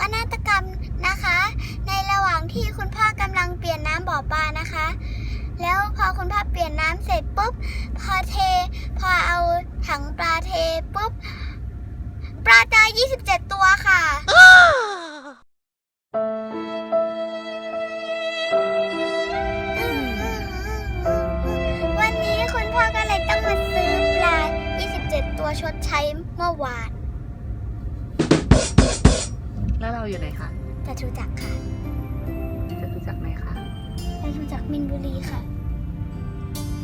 กนาฏกรรมนะคะ ในระหว่างที่คุณพ่อกำลังเปลี่ยนน้ำบ่อปลานะคะ แล้วพอคุณพ่อเปลี่ยนน้ำเสร็จปุ๊บ พอเท พอเอาถังปลาเทปุ๊บ ปลาตาย 27 ตัวค่ะวันนี้คุณพ่อก็เลยต้องมาซื้อปลา 27 ตัวชดใช้เมื่อวาน เราอยู่ไหนคะจะรู้จักค่ะจะรู้จักไหมคะจะรู้จักมินบุรีค่ะ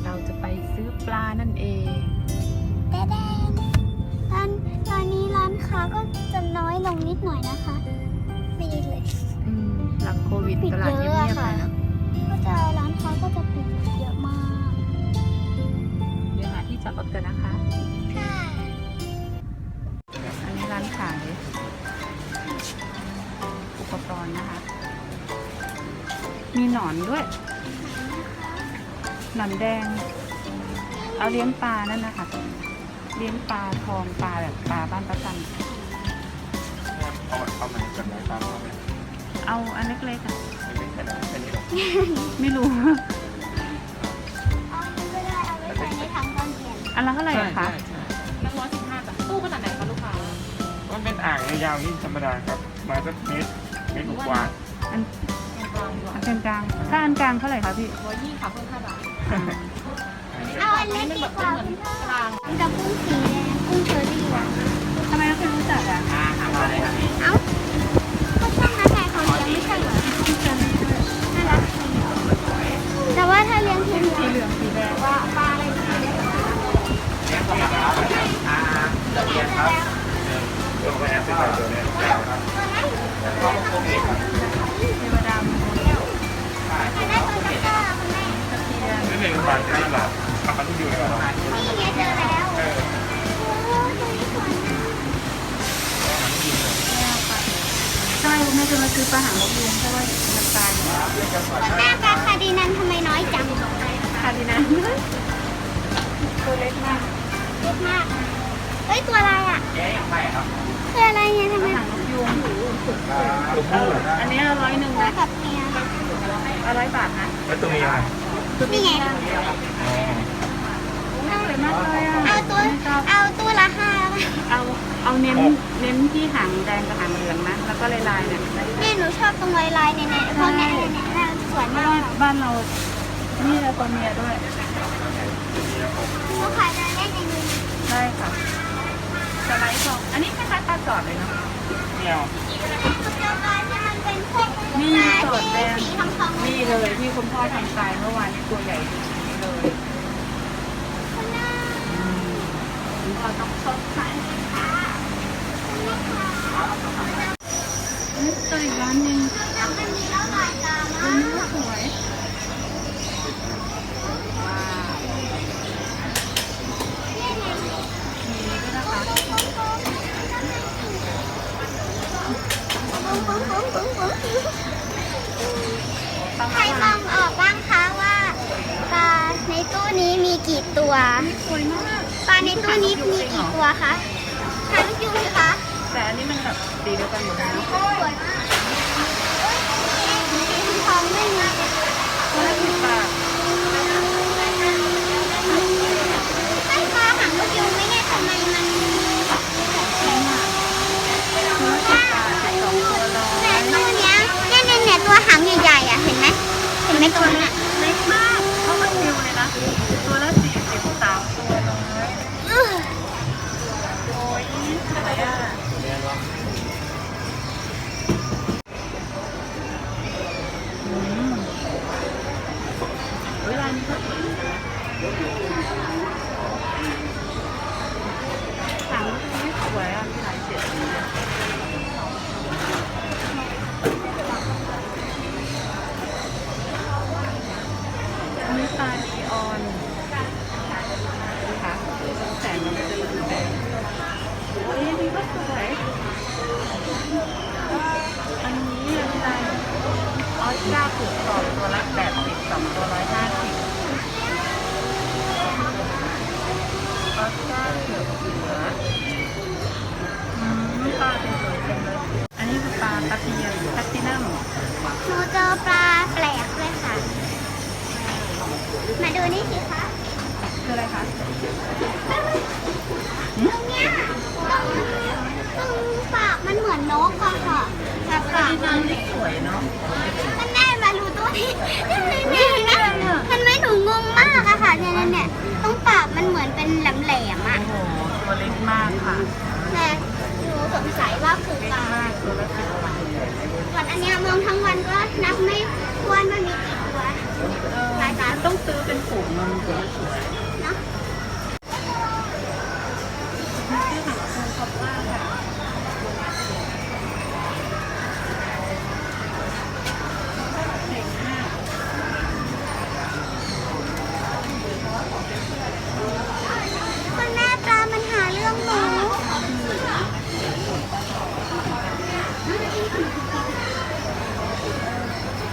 เราจะไปซื้อปลานั่นเองแต่แดงร้านร้านนี้ร้านค้าก็จะน้อยลงนิดหน่อยนะคะ ไม่เยอะเลยอืมหลังโควิดปิดตลาดเยเงีอะยอะบๆค่ะเลยนะก็จะร้านค้าก็จะปิดเยอะมากเดี๋ยวหาที่จอดรถกันนะคะ ค่ะ อันนี้ร้านขายอุปก รณ์นะคะ มีหนอนด้วย หนอนแดง เอาเลี้ยงปลานั่นนะคะ เลี้ยงปลาทองปลาแบบปลาบ้านประจันเอาเอามาจากไหนตามเขาเนี่ยเอาอันเล็กๆอะไม่เป็นแค่นั้นแค่นี้หรอกไม่รู้เอาอันนี้ก็ได้เอาไว้ใส่ในถังตอนเย็นอันละเท่าไหร่อะคะใช่นักร้อยสิบห้าบาทตู้ขนาดไหนคะลูกค้ามันเป็นอ่างยาวๆนี่ธรรมดาครับ มาสักเมตร เมตรกว่าอันกลางๆอันกลางๆถ้าอันกลางเท่าไหร่คะพี่ ร้อยยี่ค่ะเพิ่มห้าบาทเอาอันเล็กดีกว่าเหมือนกลางมันจะกุ้งสีแดงกุ้งเชอรี่อะ ใช่แม่จะมาซื้อปลาหางนกยูงเพราะว่ามันตายอยู่แล้วคุณแม่ปลาคาดีนันทำไมน้อยจังค่ะดีนะตัวเล็กมากเล็กมากเฮ้ยตัวอะไรอะคืออะไรเนี่ยทำปไมลาหางนกยูงตัวผู้อันนี้ร้อยหนึ่งตัวนะกับเมียเอาร้อยบาทนะแล้วตัวเมียนี่ไงอ๋อน่าสวยมากเลยอะเอาตัวชอบเอาตัวละห้าแล้วกันเอา เอาเน้นเน้นที่หางแดงกับหางเหลืองนะ แล้วก็ลายๆเนี่ยนี่หนูชอบตรงลายลายๆเนี่ยเนี่ยพวกเนี้ยเนี่ยเนี่ยน่าสวยเพมาราะว่ากบ้านเรานี่เราตัวเมียด้วย เขาขายได้ในนี้ใช่ค่ะสไลด์ทองอันนี้คล้ายๆปลาจอดเลยเนาะเมียวเจ้าปลาที่มันเป็นพวกนี่ปลาสดแดที่ง สีทองทองๆนี่เลยที่คุณพ่อทำตายเมื่อวานนี้ตัวใหญ่นี่เลยคุณแม่คุณพ่อต้องชดใช้ นี่ตัวอีกร้านหนึ่งอันนี้ก็สวยว้าวมีด้วยนะคะต้องใครมองออกบ้างคะว่าปลาในตู้นี้มีกี่ตัว สวยมาก ปลาในตู้นี้มีกี่ตัวคะทางยูสิคะ แต่อันนี้มันแบบสีเดียวกันหมดเลยนะสวยมากสีทองไม่มีตัวละสิบบาทไอ้ปลาหางนกยูงไหมเนี่ยทำไมมันตัวละสิบบาทสิบสองตัวร้อยแต่ตัวเนี้ยเนี่ยเนี่ยเนี่ยตัวหางใหญ่ๆอะเห็นไหมเห็นไหมตัวนั้น สงสัยว่าคือปลาตัวละสิบบาทส่วนอันเนี้ยมองทั้งวันก็นับไม่ถ้วนว่ามีกี่ตัวหลายตาต้องซื้อเป็นฝูงมันถึงจะสวย เนาะ ชื่อหางคูคอปล่าค่ะเจ๋งมาก คุณแม่ปลามันหาเรื่องหนู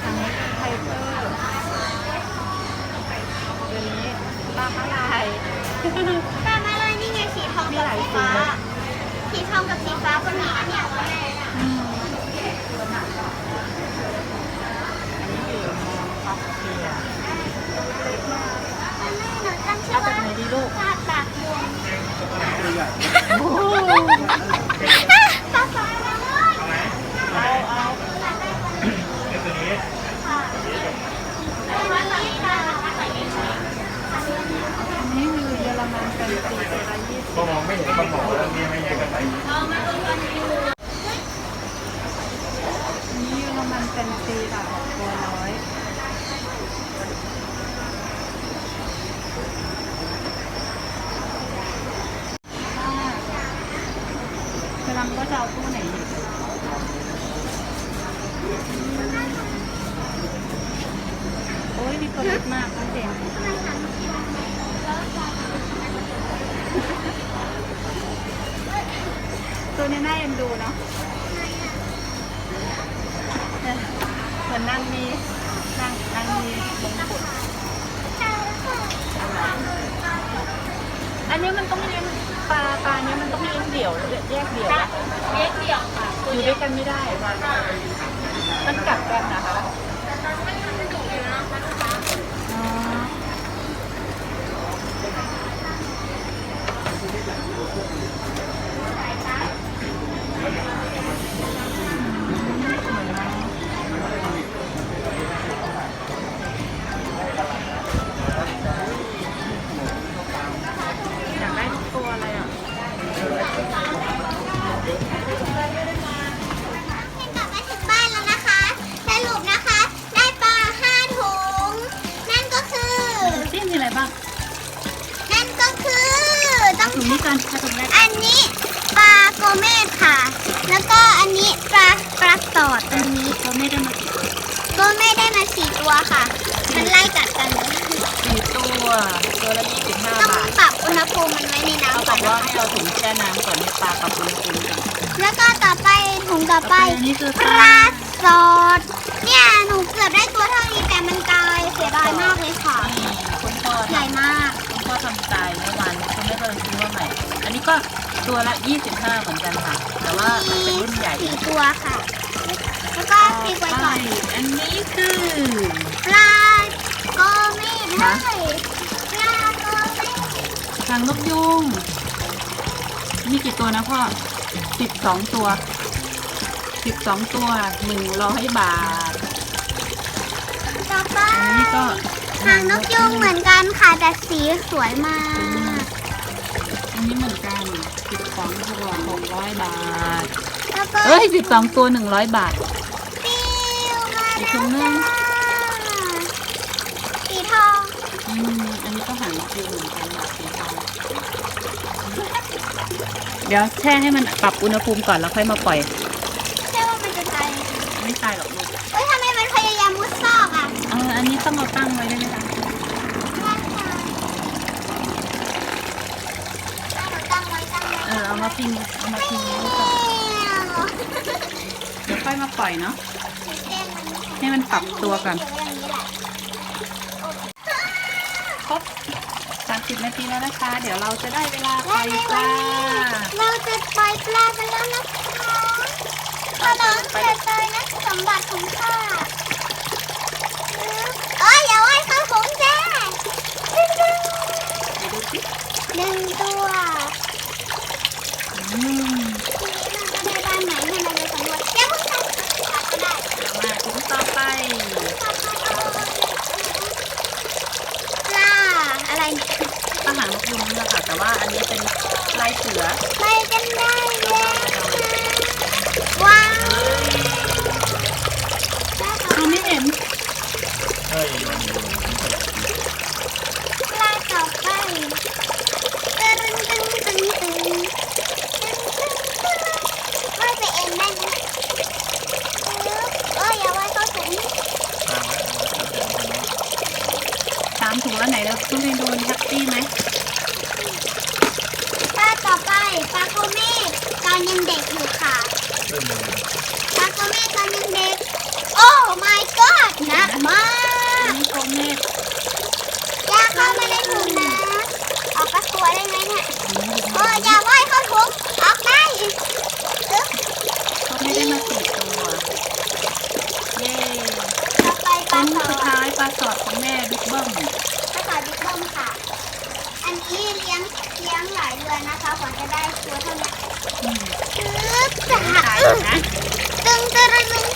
อันนี้ไทเกอร์ตัวนี้ปลามาลาย ปลามาเลยนี่ไงสีทองกับสีฟ้า สีท องกับสีฟ้าก็มีอันเนี้ยวันนี้คือมองคอฟเฟียแม่หนูตั้งชื่อว่าไหนดีลูกปากบวมโอ้โหปล ก็มองไม่เห็นปลาหมอแล้วเนี่ยไม่ใช่กันไปนอันนี้เยอรมันแฟนตีค่ะตัวร้อยกำลังก็จะเอาตู้ไหนดีโอ้ยมีตัวเล็กมากน้องเจนตัวนี้น่าเอ็น ดูเนาะเหมือนนางมีนางนางมีมงกุฎอันนี้มันต้องเลี้ยงปลาปลาเนี้ยมันต้องเลี้ยงเดี่ยวแยกเดี่ยวนะเล็กเดียวค่ะอยู่ด้วยกันไม่ได้ ตัวค่ะ มันไล่กัดกันเลยสี่ตัว ตัวละยี่สิบห้าต้องบาทปรับอุณหภูมิมันไว้ในเขาน้ำบก่ออนกว่านะให้คะเอาถุงแช่น้ำก่อนให้ปลากับอุณหภูมิกันแล้วก็ต่อไปถุงต่อไป อันนี้คือปลาสอดเนี่ยหนูเกือบได้ตัวเท่านี้แต่มันตายเสียดายมากเลยค่ะนี่คุณพ่อใหญ่ทำมาก คุณพ่อทำตายเมื่อวานคุณไม่เคยซื้อมาใหม่ อันนี้ก็ตัวละยี่สิบห้าเหมือนกันค่ะ แต่ว่ามันเป็นรุ่นใหญ่ สี่ตัวค่ะ แล้วก็ตีไว้ก่อนอันนี้คือปลาโกเมสให้ปลาโกเมสทางนกยุง มีกี่ตัวนะพ่อสิบสองตัวสิบสองตัวหนึ่งร้อยบาท ต่อไปอันนี้ก็หางนกยุงเหมือนกันค่ะแต่สีสวยมาก อันนี้เหมือนกันสิบสองตัวหกร้อยบาทแล้วก็เอ้ยสิบสองตัวหนึ่งร้อยบาท งนึงสีทองอืมอันนี้ก็หางนกยูงเหมือนกันแบบสีทองเดี๋ยวแช่ให้มันปรับอุณหภูมิก่อนแล้วค่อยมาปล่อย ใช่ว่ามันจะตายไม่ตายหรอกลูกเอ้ยทำไมมันพยายามมุดซอกอะเอออันนี้ต้องเอาตั้งไว้ได้ไหมคะตั้งไว้ตั้งไว้เออเอามาพิงเอามาพิงไว้ก่อนเดี๋ยวค่อยมาปล่อยเนาะให้ มันปรับตัวก่อนครบ30 นาทีแล้วนะคะ เดี๋ยวเราจะได้เวลาปล่อยปลาเราจะปล่อยปลากันแล้วนะคะขนมเสร็จเลยนะสมบัติของข้าเอ้ยอย่าไว้ข้าผมแจ้หนึ่งตัวอืม จ้ะตายนะตึงตึง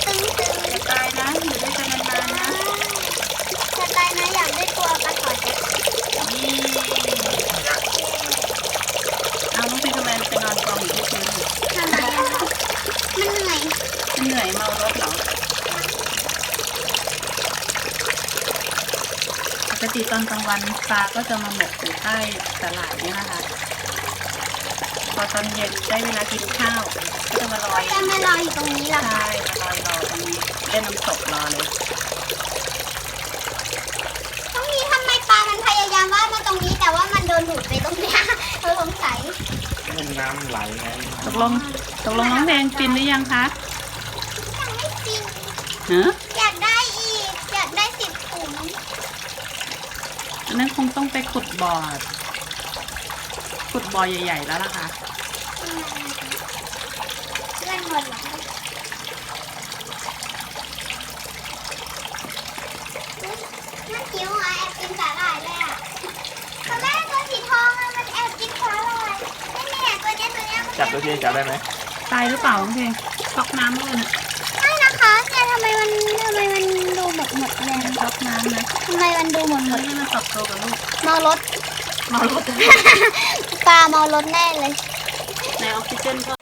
ตึงตึงตึงตายนะอยู่ด้วยกันนานๆนะจะตายนะอยากได้ตัวปลาสอดจังนี่เอาน้องพีทำไมไปนอนกองอยู่ที่พื้นทำไมอะคะมันเหนื่อยเหนื่อยเมารถเหรอปกติตอนกลางวันปลาก็จะมาหมกอยู่ใต้สลายเนี่ยนะคะ พอตอนเย็นได้เวลากินข้าวก็จะมาลอยจะมารออยู่ตรงนี้เหรอคะใช่มาลอยรอตรงนี้เล่นน้ำตกรอเลยตรงนี้ทำไมปลามันพยายามว่ายมาตรงนี้แต่ว่ามันโดนดูดไปตรงเนี้ยเราสงสัยมันน้ำไหลไงตกลงตกลงน้องเพลงฟินหรือยังคะยังไม่จริงเนอะอยากได้อีกอยากได้สิบถุงอันนั้นคงต้องไปขุดบ่อขุดบ่อใหญ่ ๆ แล้วล่ะค่ะ เลื่อนหมดเหรออุ๊ยน่าคิ้วอะแอบกินสาหร่ายเลยอะแต่แม่ตัวสีทองอะมันแอบกินสาหร่ายนี่เนี่ยตัวเนี้ยตัวเนี้ยมัน จับ ตัวเทียนจับได้ไหมตายหรือเปล่าน้องเพลงช็อกน้ำเลยนะไม่นะคะเนี่ยทำไมมันทำไมมันดูแบบหมดแรงช็อกน้ำนะทำไมมันดูหมดหมมันดให้มันตอบโตกับลูกเมารถเมารถปลาเมารถแน่เลยในออกซิเจนก็